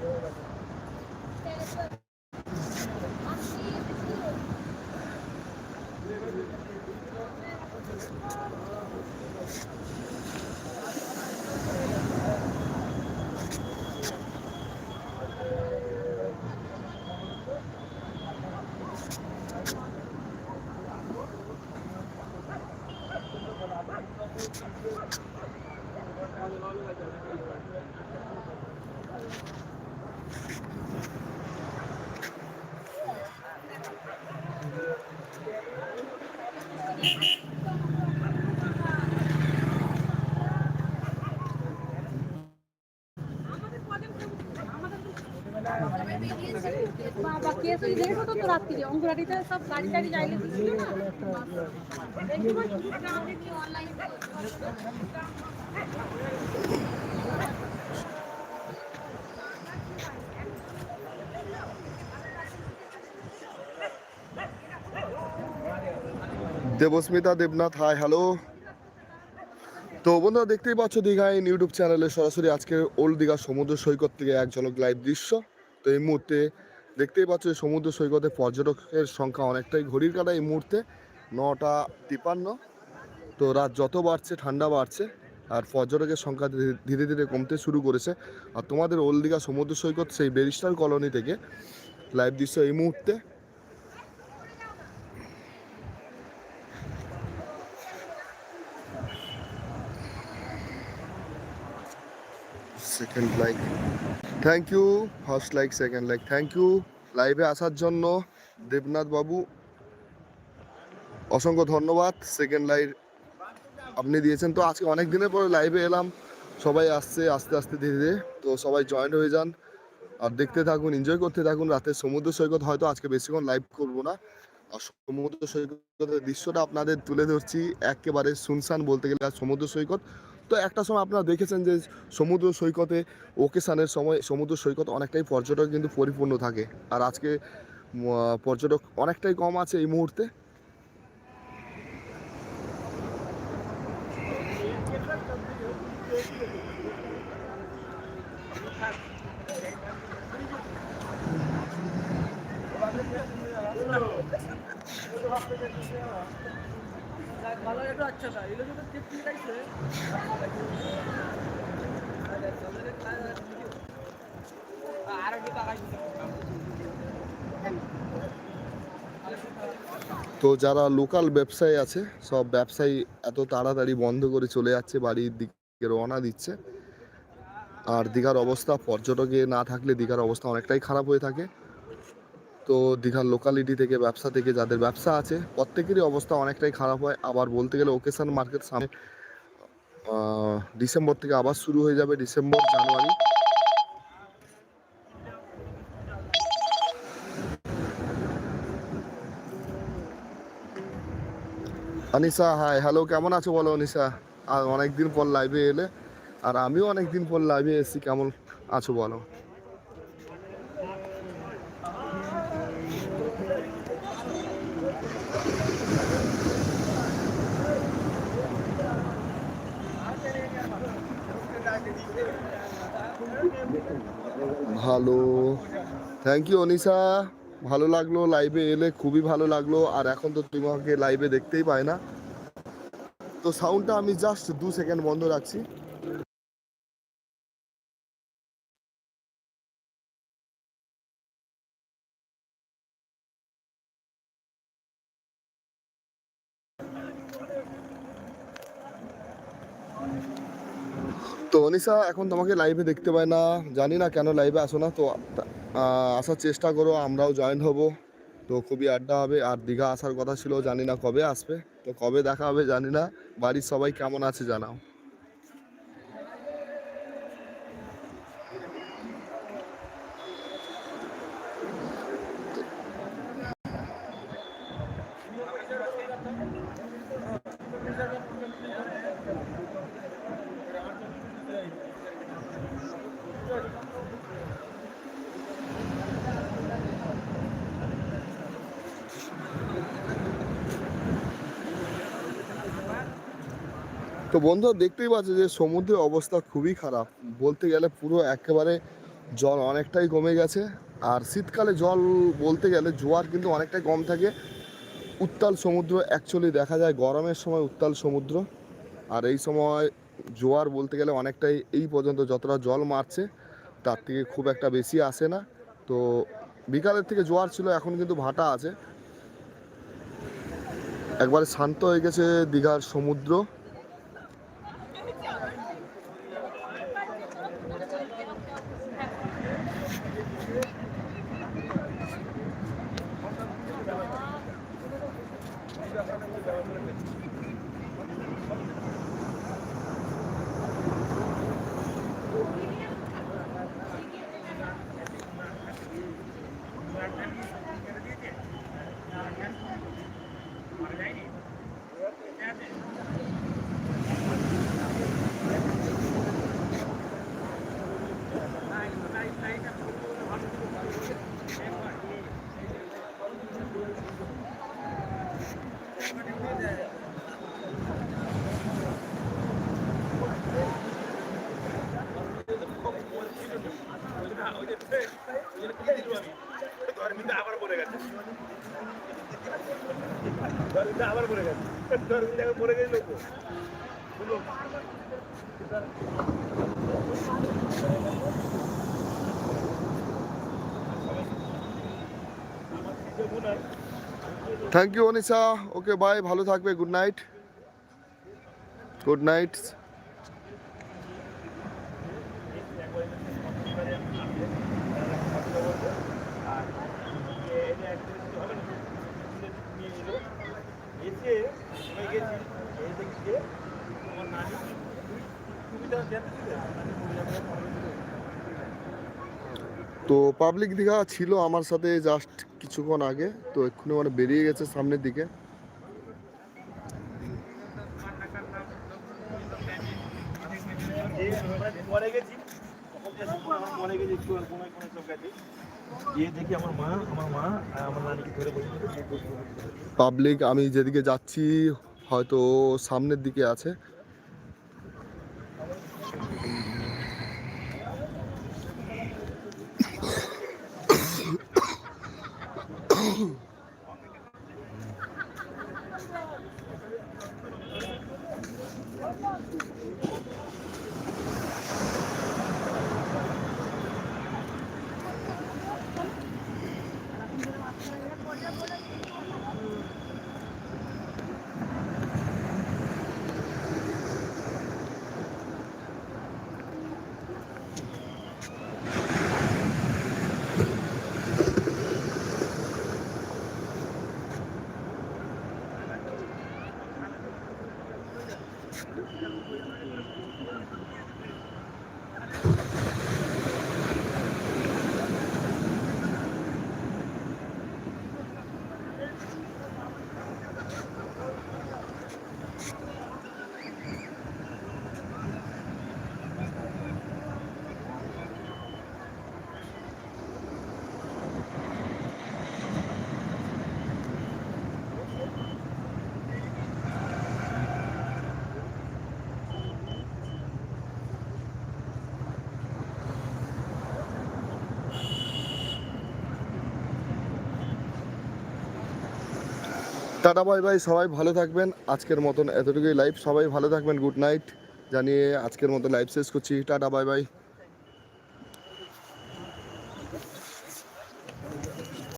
Gracias. বাবা case ওই late হতো তো রাত্রি অঙ্কুরাটিতে সব গাড়ি টাড়ি যাইলে দিছিল না দেবস্মিতা দেবনাথ হাই হ্যালো তো বন্ধুরা দেখতেই পাচ্ছ দীঘা দীঘায় ইউটিউব চ্যানেলে সরাসরি আজকে ওল্ড দীঘা সমুদ্র সৈকত থেকে এক ঝলক লাইভ দৃশ্য। তো এই মুহূর্তে দেখতেই পাচ্ছ সমুদ্র সৈকতে পর্যটকের সংখ্যা অনেকটাই ঘড়ির কাটা এই মুহূর্তে, নটা তিপান্ন। তো রাত যত বাড়ছে, ঠান্ডা বাড়ছে, আর পর্যটকের সংখ্যা ধীরে ধীরে কমতে শুরু করেছে। আর তোমাদের ওল্ড দীঘা সমুদ্র সৈকত সেই ব্যারিস্টার কলোনি থেকে লাইভ দৃশ্য এই মুহূর্তে। Second like thank you first like second like thank you লাইভে আসার জন্য দেবনাথ বাবু, অসংখ্য ধন্যবাদ সেকেন্ড লাইভ আপনি দিয়েছেন। তো আজকে অনেক দিনের পরে লাইভে এলাম, সবাই আসছে আস্তে আস্তে ধীরে ধীরে, তো সবাই জয়েন্ট হয়ে যান, আর দেখতে থাকুন এনজয় করতে থাকুন, রাতে সমুদ্র সৈকত হয়তো আজকে বেশিক্ষণ লাইভ করব না, আর সমুদ্র সৈকতের দৃশ্যটা আপনাদের তুলে ধরছি, একেবারে শুনশান বলতে গেলে আর সমুদ্র সৈকত তো একটা সময় আপনারা দেখেছেন যে সমুদ্র সৈকতে ওকেশানের সময় সমুদ্র সৈকত অনেকটাই পর্যটক কিন্তু পরিপূর্ণ থাকে। আর আজকে পর্যটক অনেকটাই কম আছে এই মুহূর্তে। আচ্ছা তো যারা লোকাল ব্যবসায়ী আছে, সব ব্যবসায়ী এত তাড়াতাড়ি বন্ধ করে চলে যাচ্ছে, বাড়ির দিকে রওনা দিচ্ছে। আর দীঘার অবস্থা, পর্যটকে না থাকলে দীঘার অবস্থা অনেকটাই খারাপ হয়ে থাকে। তো দীঘার লোকালিটি থেকে, ব্যবসা থেকে যাদের ব্যবসা আছে, প্রত্যেকেরই অবস্থা অনেকটাই খারাপ হয়। আবার বলতে গেলে ওকেশন মার্কেট সামনে ডিসেম্বর থেকে আবার শুরু হয়ে যাবে ডিসেম্বর জানুয়ারি আনিসা হাই হ্যালো কেমন আছো বলো অনিশা আর অনেকদিন পর লাইভে এলে, আর আমিও অনেকদিন পর লাইভে এসেছি, কেমন আছো বলো? ভালো। Thank you Anisha. ভালো লাগল লাইভে এলে খুবই ভালো লাগল। আর এখন তো তুমি আমাকে লাইভে দেখতেই পাই না। তো সাউন্ডটা আমি জাস্ট দু সেকেন্ড বন্ধ রাখছি। তো অনিসা এখন তোমাকে লাইভে দেখতে পাই না। জানি না কেন লাইভে আসো না, তো আসার চেষ্টা করো, আমরাও জয়েন হব। তো খুবই আড্ডা হবে, আর দীঘা আসার কথা ছিল, জানি না কবে আসবে। তো কবে দেখা হবে জানি না। বাড়ির সবাই কেমন আছে জানাও। তো বন্ধুরা দেখতেই পাচ্ছ যে সমুদ্রের অবস্থা খুবই খারাপ। বলতে গেলে পুরো একেবারে জল অনেকটাই কমে গেছে। আর শীতকালে জল বলতে গেলে জোয়ার কিন্তু অনেকটাই কম থাকে। উত্তাল সমুদ্র অ্যাকচুয়ালি দেখা যায় গরমের সময় উত্তাল সমুদ্র। আর এই সময় জোয়ার বলতে গেলে অনেকটাই এই পর্যন্ত যতটা জল মারছে, তার থেকে খুব একটা বেশি আসে না। তো বিকালের থেকে জোয়ার ছিল, এখন কিন্তু ভাটা আছে। একবারে শান্ত হয়ে গেছে দীঘার সমুদ্র। Thank you Anisha okay bye ভালো থাকবে. গুড নাইট গুড নাইট এসে আমি গেছি এই দেখছি আমার নানি সুবিধা দেখতে তো পাবলিক দীঘা ছিল আমার সাথে জাস্ট কিছুক্ষণ আগে, তো এক্ষুনি মানে বেরিয়ে গেছে সামনের দিকে। পাবলিক আমি যেদিকে যাচ্ছি, হয়তো সামনের দিকে আছে। টাটা, বাই বাই, সবাই ভালো থাকবেন। আজকের মতন এতটুকুই লাইফ সবাই ভালো থাকবেন গুড নাইট জানিয়ে আজকের মতো লাইফ শেষ করছি। টাটা, বাই বাই।